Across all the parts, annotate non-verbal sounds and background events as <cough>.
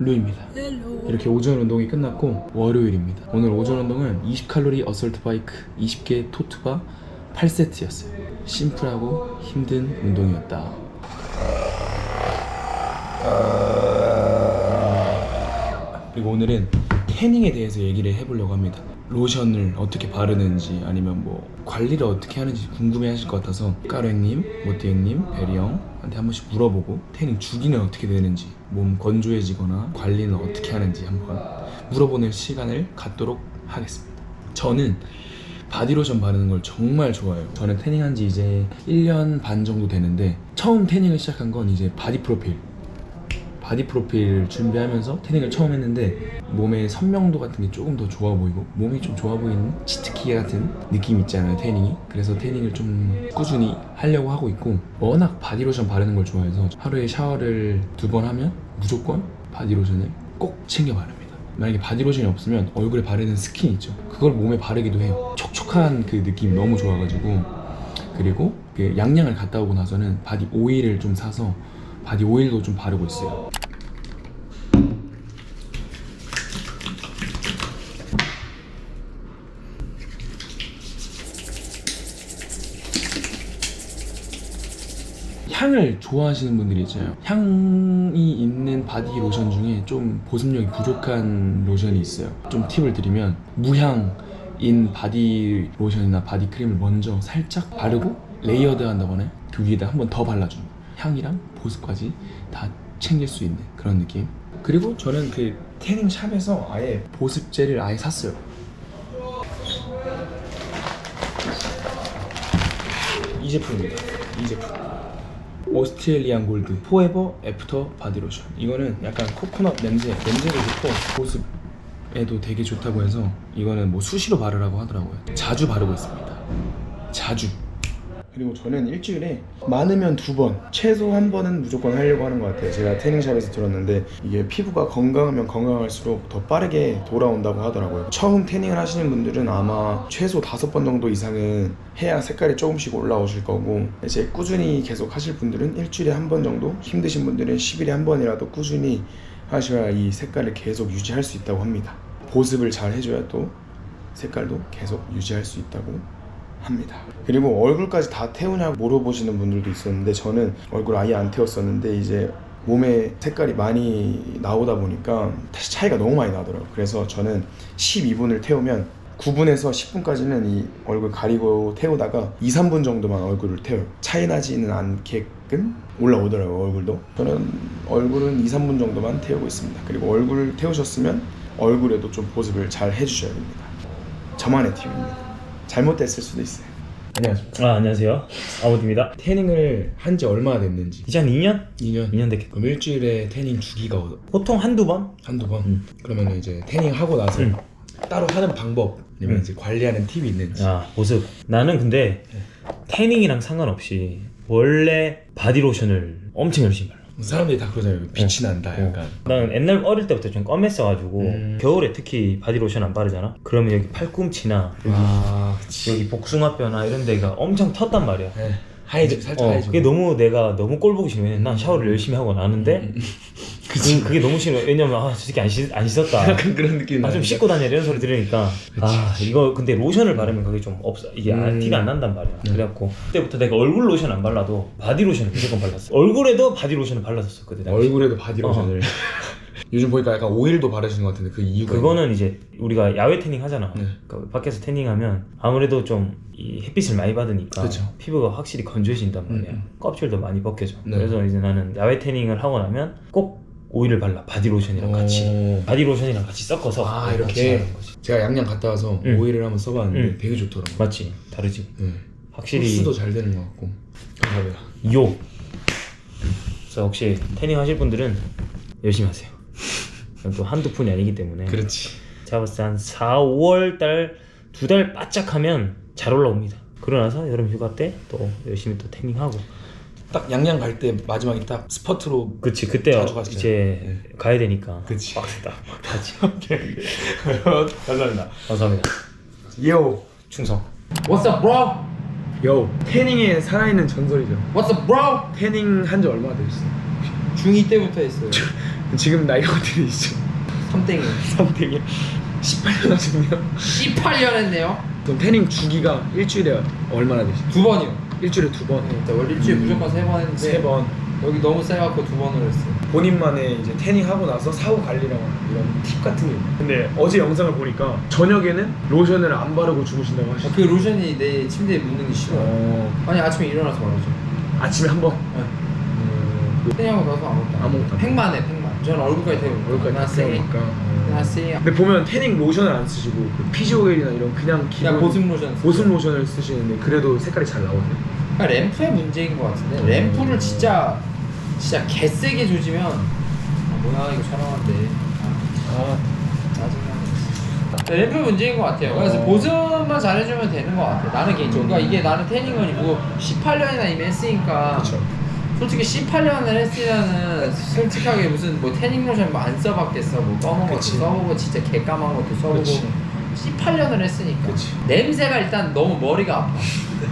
루입니다. 이렇게 오전 운동이 끝났고 월요일입니다. 오늘 오전 운동은 20칼로리 어설트 바이크 20개 토트바 8세트였어요. 심플하고 힘든 운동이었다. 그리고 오늘은 태닝에 대해서 얘기를 해보려고 합니다. 로션을 어떻게 바르는지 아니면 뭐 관리를 어떻게 하는지 궁금해 하실 것 같아서 까르님, 모띠형님, 베리 형 한테 한 번씩 물어보고 태닝 주기는 어떻게 되는지 몸 건조해지거나 관리는 어떻게 하는지 한번 물어보는 시간을 갖도록 하겠습니다. 저는 바디로션 바르는 걸 정말 좋아해요. 저는 태닝한 지 이제 1년 반 정도 되는데 처음 태닝을 시작한 건 이제 바디 프로필 바디 프로필 준비하면서 태닝을 처음 했는데 몸의 선명도 같은 게 조금 더 좋아 보이고 몸이 좀 좋아 보이는 치트키 같은 느낌 있잖아요 태닝이? 그래서 태닝을 좀 꾸준히 하려고 하고 있고 워낙 바디로션 바르는 걸 좋아해서 하루에 샤워를 두 번 하면 무조건 바디로션을 꼭 챙겨 바릅니다. 만약에 바디로션이 없으면 얼굴에 바르는 스킨 있죠. 그걸 몸에 바르기도 해요. 촉촉한 그 느낌이 너무 좋아가지고. 그리고 그 양양을 갔다 오고 나서는 바디 오일을 좀 사서 바디 오일도 좀 바르고 있어요 향을 좋아하시는 분들이 있잖아요. 향이 있는 바디 로션 중에 좀 보습력이 부족한 로션이 있어요. 좀 팁을 드리면 무향인 바디 로션이나 바디 크림을 먼저 살짝 바르고 레이어드 한다거나 그 위에다 한 번 더 발라주는. 향이랑 보습까지 다 챙길 수 있는 그런 느낌. 그리고 저는 그 태닝 샵에서 아예 보습제를 아예 샀어요. 이 제품입니다. 이 제품. 오스트레일리안 골드 포에버 애프터 바디로션. 이거는 약간 코코넛 냄새 냄새도 좋고 보습에도 되게 좋다고 해서 이거는 뭐 수시로 바르라고 하더라고요. 자주 바르고 있습니다. 자주 그리고 저는 일주일에 많으면 두 번, 최소 한 번은 무조건 하려고 하는 것 같아요. 제가 태닝샵에서 들었는데 이게 피부가 건강하면 건강할수록 더 빠르게 돌아온다고 하더라고요. 처음 태닝을 하시는 분들은 아마 최소 다섯 번 정도 이상은 해야 색깔이 조금씩 올라오실 거고 이제 꾸준히 계속 하실 분들은 일주일에 한 번 정도, 힘드신 분들은 10일에 한 번이라도 꾸준히 하셔야 이 색깔을 계속 유지할 수 있다고 합니다. 보습을 잘 해줘야 또 색깔도 계속 유지할 수 있다고 합니다. 그리고 얼굴까지 다 태우냐고 물어보시는 분들도 있었는데 저는 얼굴 아예 안 태웠었는데 이제 몸에 색깔이 많이 나오다 보니까 다시 차이가 너무 많이 나더라고요. 그래서 저는 12분을 태우면 9분에서 10분까지는 이 얼굴 가리고 태우다가 2, 3분 정도만 얼굴을 태워요. 차이 나지는 않게끔 올라오더라고요, 얼굴도. 저는 얼굴은 2, 3분 정도만 태우고 있습니다. 그리고 얼굴 태우셨으면 얼굴에도 좀 보습을 잘 해주셔야 됩니다. 저만의 팁입니다. 잘못됐을 수도 있어요. 안녕하십니까. 아 안녕하세요 아우디입니다 태닝을 한 지 얼마나 됐는지 이제 한 2년? 2년 2년 됐겠다 그럼 일주일에 태닝 주기가 어- 보통 한두 번? 한두 번 음. 그러면 이제 태닝 하고 나서 음. 따로 하는 방법 아니면 음. 이제 관리하는 팁이 있는지 아 보습 나는 근데 태닝이랑 상관없이 원래 바디로션을 엄청 열심히 발라 사람들이 다 그러잖아요 빛이 난다 어. 약간 나는 옛날 어릴 때부터 좀 껌했어가지고 음. 겨울에 특히 바디로션 안 바르잖아 그러면 여기 팔꿈치나 여기, 아 그치 여기 복숭아뼈나 이런 데가 엄청 텄단 말이야 네. 하얘지 살짝 어, 하얘지 그게 너무 내가 너무 꼴 보기 왜냐면 난 샤워를 열심히 하고 나는데 <laughs> 그, 그게 너무 싫어. 왜냐면 아저 새끼 안, 씻, 안 씻었다. <laughs> 약간 그런 느낌이 아 좀. 씻고 다녀 이런 소리 들으니까. 아 이거 근데 로션을 바르면 그게 좀 없어. 이게 아, 음. 티가 안 난단 말이야. 네. 그래갖고. 그때부터 내가 얼굴 로션 안 발라도 바디 로션을 무조건 발랐어. 얼굴에도 바디 로션을 발랐었어 그때 당시. 얼굴에도 바디 로션을 <laughs> 요즘 보니까 약간 오일도 바르시는 것 같은데 그 이유가 그거는 이제 우리가 야외 태닝 하잖아 네. 그 밖에서 태닝하면 아무래도 좀 이 햇빛을 많이 받으니까 그쵸. 피부가 확실히 건조해진단 말이야 음, 음. 껍질도 많이 벗겨져 네. 그래서 이제 나는 야외 태닝을 하고 나면 꼭 오일을 발라 바디 로션이랑 같이 오. 바디 로션이랑 같이 섞어서 아, 같이 이렇게? 거지. 제가 양양 갔다 와서 응. 오일을 한번 써봤는데 응. 되게 좋더라고요 맞지 다르지 네. 확실히 흡수도 잘 되는 것 같고 감사합니다 요. 그래서 혹시 태닝 하실 분들은 열심히 하세요. 이건 또 한두 푼이 아니기 때문에. 그렇지 제가 봤을 때한 4, 5월 달 두 달 바짝 하면 잘 올라옵니다. 그러고 나서 여름 휴가 때 또 열심히 또 태닝하고. 딱 양양 갈 때 마지막에 딱 스퍼트로 그치 그때 자주 가시죠. 이제 가야 되니까. 그치. 빡세다. <laughs> 가지. <laughs> 감사합니다 감사합니다. 요 충성. What's up bro? 요 태닝의 살아있는 전설이죠. What's up, bro? 태닝 한 지 얼마나 되셨어요? 중2 때부터 했어요. <laughs> 지금 나이가 어떻게 되시죠? 삼땡이. 선택이 18년 하셨네요. 18년 했네요. 그럼 태닝 주기가 일주일에 얼마나 되시죠? 두 번이요. 일주일에 두 번. 네, 원래 일주일에 무조건 세 번 했는데 세 번. 여기 너무 세갖고 두 번을 했어요. 본인만의 이제 태닝 하고 나서 사후 관리랑 이런 팁 같은 게 있나요? 근데 어제 영상을 보니까 저녁에는 로션을 안 바르고 주무신다고 아, 하시죠. 그 로션이 내 침대에 묻는 게 싫어요. 어, 아니 아침에 일어나서 말이죠. 아침에 한 번. 네. 음, 태양하고 나서 아무것도 안 아무것도 안 팩만 해 팩만. 저는 얼굴까지 태우고 얼굴까지 나다 세. 세우니까. 어. 나 세. 근데 보면 태닝 로션을 안 쓰시고 그 피지 오일이나 이런 그냥 기본 그냥 보습 로션. 쓰고. 보습 로션을 쓰시는데 그래도 색깔이 잘 나오세요. 그러니까 램프의 문제인 것 같은데 램프를 진짜 진짜 개세게 조지면 아, 뭐야 이거 촬영하는데 아, 아, 짜증나. 네, 램프 문제인 것 같아요. 그래서 어. 보습만 잘해주면 되는 것 같아. 나는 개인적으로. 그러니까 이게 나는 뭐 18년이나 이미 했으니까 그렇죠. 솔직히 18년을 했으면은 솔직하게 무슨 뭐 태닝 로션 뭐 안 써봤겠어. 뭐 검은 것도 그치. 써보고 진짜 개까만 것도 써보고 그치. 18년을 했으니까 그치. 냄새가 일단 너무 머리가 아파.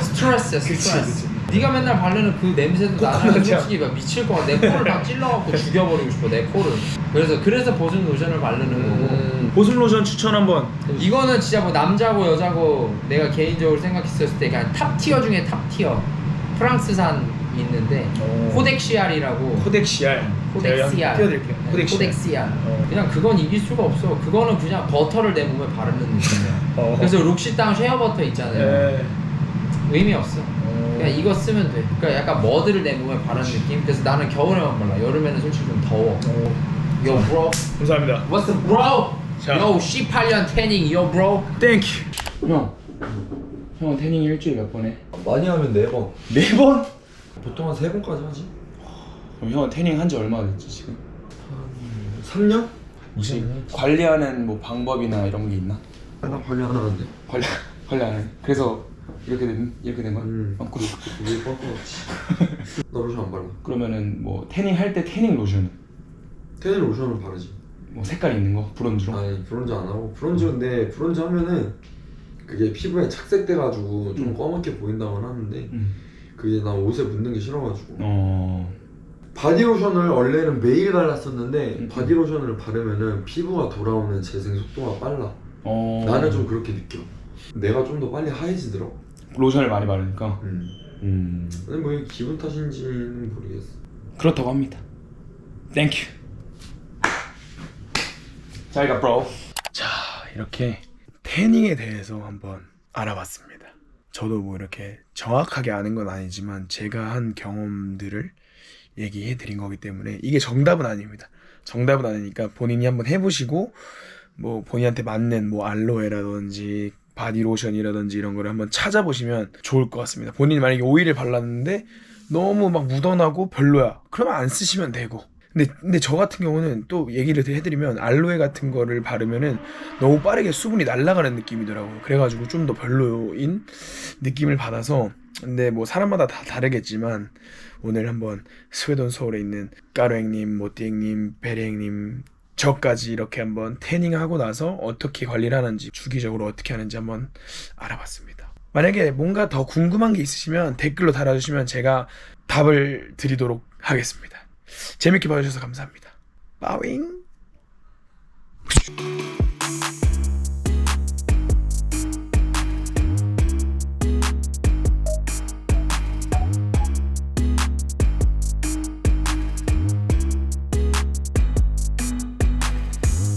스트레스야 스트레스. 네가 맨날 바르는 그 냄새도 나는 코코넛이야. 솔직히 막 미칠 것 같아. 내 코를 다 찔러갖고 죽여버리고 싶어 내 코를. 그래서 그래서 보습 로션을 바르는 거고. 음, 보습 로션 추천 한번. 이거는 진짜 뭐 남자고 여자고 내가 개인적으로 생각했을 때 그냥 탑 티어 중에 탑 티어 프랑스산 있는데 오. 코덱시알이라고 코덱시알. 코덱시알 띄워드릴게요. 네, 코덱시알. 코덱시알 어. 그냥 그건 이길 수가 없어 그거는 그냥 버터를 내 몸에 바르는 <laughs> 느낌이야 어. 그래서 록시땅 쉐어버터 있잖아요 네. 의미 없어 어. 그냥 이거 쓰면 돼 그러니까 약간 머드를 내 몸에 바르는 느낌 그래서 나는 겨울에만 발라 여름에는 솔직히 좀 더워 어. Yo bro 감사합니다. What's up bro? 자. Yo 18년 태닝 Yo bro 땡큐. 형. 형은 태닝 일주일에 몇 번 해? 많이 하면 네 번. 네 번? 보통 한 세 번까지 하지. 그럼 형은 태닝 한 지 얼마나 됐지 지금? 3년? 혹시 관리하는 뭐 방법이나 이런 게 있나? 나 관리 안 하는데. 관리 관리하는. 그래서 이렇게 된 이렇게 된 거야? 음. 어, 그래. 우리 뻔뻔하지. 나 로션 안 발라. 그러면은 뭐 태닝 할 때 태닝 로션 테일 로션을 바르지. 뭐 색깔 있는 거 브론즈로? 아니 브론즈 안 하고 브론즈 근데 브론즈 하면은 그게 피부에 착색돼가지고 좀 음. 검게 보인다고는 하는데 음. 그게 난 옷에 묻는 게 싫어가지고 어. 바디로션을 원래는 매일 발랐었는데 음. 바디로션을 바르면은 피부가 돌아오는 재생 속도가 빨라. 어. 나는 좀 그렇게 느껴. 내가 좀 더 빨리 하얘지더라고. 로션을 많이 바르니까. 음. 음. 근데 뭐 이게 기분 탓인지는 모르겠어. 그렇다고 합니다. 땡큐. 잘가 브로. 자, 이렇게 태닝에 대해서 한번 알아봤습니다. 저도 뭐 이렇게 정확하게 아는 건 아니지만 제가 한 경험들을 얘기해 드린 거기 때문에 이게 정답은 아닙니다. 정답은 아니니까 본인이 한번 해보시고 뭐 본인한테 맞는 뭐 알로에라든지 바디로션이라든지 이런 거를 한번 찾아보시면 좋을 것 같습니다. 본인이 만약에 오일을 발랐는데 너무 막 묻어나고 별로야. 그러면 안 쓰시면 되고. 근데 근데 저 같은 경우는 또 얘기를 해드리면 알로에 같은 거를 바르면은 너무 빠르게 수분이 날아가는 느낌이더라고요. 그래가지고 좀 더 별로인 느낌을 받아서 근데 뭐 사람마다 다 다르겠지만 오늘 한번 스웨덴 서울에 있는 까로행님, 모띠행님, 베리행님 저까지 이렇게 한번 태닝하고 나서 어떻게 관리를 하는지 주기적으로 어떻게 하는지 한번 알아봤습니다. 만약에 뭔가 더 궁금한 게 있으시면 댓글로 달아주시면 제가 답을 드리도록 하겠습니다. 재밌게 봐주셔서 감사합니다. 빠윙.